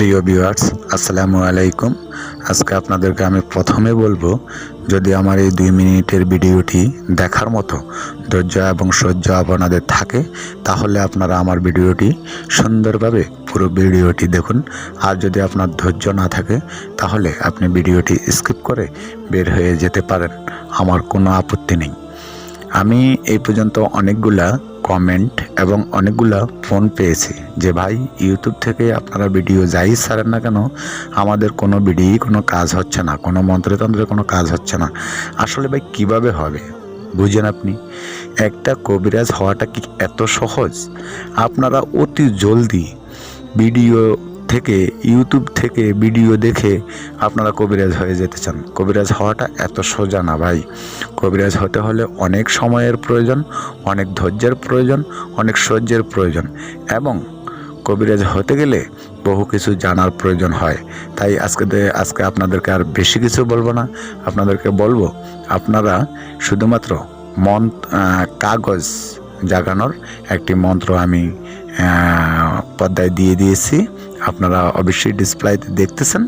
প্রিয় ভিউয়ার্স আসসালামু আলাইকুম। আজকে আপনাদেরকে আমি প্রথমে বলব, যদি আমার এই দুই মিনিটের ভিডিওটি দেখার মতো ধৈর্য এবং সহ্য আপনাদের থাকে, তাহলে আপনারা আমার ভিডিওটি সুন্দরভাবে পুরো ভিডিওটি দেখুন। আর যদি আপনার ধৈর্য না থাকে, তাহলে আপনি ভিডিওটি স্কিপ করে বের হয়ে যেতে পারেন। আমার কোনো আপত্তি নেই। আমি এই পর্যন্ত অনেকগুলা কমেন্ট এবং অনেকগুলা ফোন পেয়েছি যে, ভাই ইউটিউব থেকে আপনারা ভিডিও যাই ছাড়েন না কেন? আমাদের কোনো ভিডিওই কোনো কাজ হচ্ছে না, কোনো মন্ত্রতন্ত্রের কোনো কাজ হচ্ছে না। আসলে ভাই, কীভাবে হবে? বুঝেন আপনি, একটা কবিরাজ হওয়াটা কি এত সহজ? আপনারা অতি জলদি ভিডিও থেকে ইউটিউব থেকে ভিডিও দেখে আপনারা কবিরাজ হয়ে যেতে চান। কবিরাজ হওয়াটা এত সোজা না ভাই। কবিরাজ হতে হলে অনেক সময়ের প্রয়োজন, অনেক ধৈর্যের প্রয়োজন, অনেক সহ্যের প্রয়োজন এবং কবিরাজ হতে গেলে বহু কিছু জানার প্রয়োজন হয়। তাই আজকে আজকে আপনাদেরকে আর বেশি কিছু বলব না। আপনাদেরকে বলব, আপনারা শুধুমাত্র মন কাগজ জাগানোর একটি মন্ত্র আমি পর্দায় দিয়ে দিয়েছি। আপনারা অবশ্যই ডিসপ্লেতে দেখতেছেন,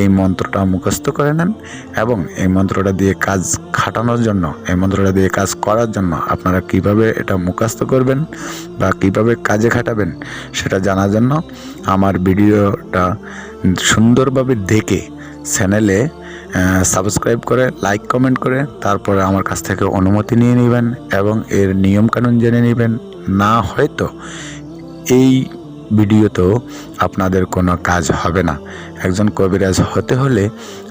এই মন্ত্রটা মুখস্থ করে নেন এবং এই মন্ত্রটা দিয়ে কাজ খাটানোর জন্য, এই মন্ত্রটা দিয়ে কাজ করার জন্য আপনারা কীভাবে এটা মুখস্থ করবেন বা কীভাবে কাজে খাটাবেন সেটা জানার জন্য আমার ভিডিওটা সুন্দরভাবে দেখে চ্যানেলে সাবস্ক্রাইব করে লাইক কমেন্ট করে, তারপরে আমার কাছ থেকে অনুমতি নিয়ে নেবেন এবং এর নিয়মকানুন জেনে নেবেন। না হয়তো এই ভিডিওতেও আপনাদের কোনো কাজ হবে না। একজন কবিরাজ হতে হলে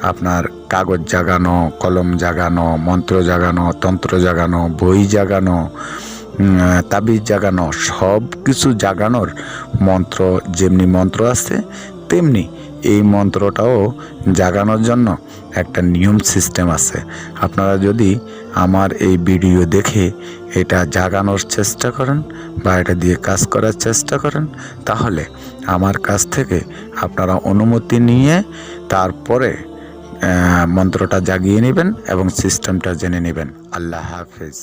আপনার কাগজ জাগানো, কলম জাগানো, মন্ত্র জাগানো, তন্ত্র জাগানো, বই জাগানো তাবিজ জাগানো সব কিছু জাগানোর মন্ত্র, যেমনি মন্ত্র আছে, তেমনি এই মন্ত্রটাও জাগানোর জন্য একটা নিয়ম সিস্টেম আছে। আপনারা যদি আমার এই ভিডিও দেখে এটা জাগানোর চেষ্টা করেন বা এটা দিয়ে কাজ করার চেষ্টা করেন, তাহলে আমার কাছ থেকে আপনারা অনুমতি নিয়ে তারপরে মন্ত্রটা জাগিয়ে নেবেন এবং সিস্টেমটা জেনে নেবেন। আল্লাহ হাফিজ।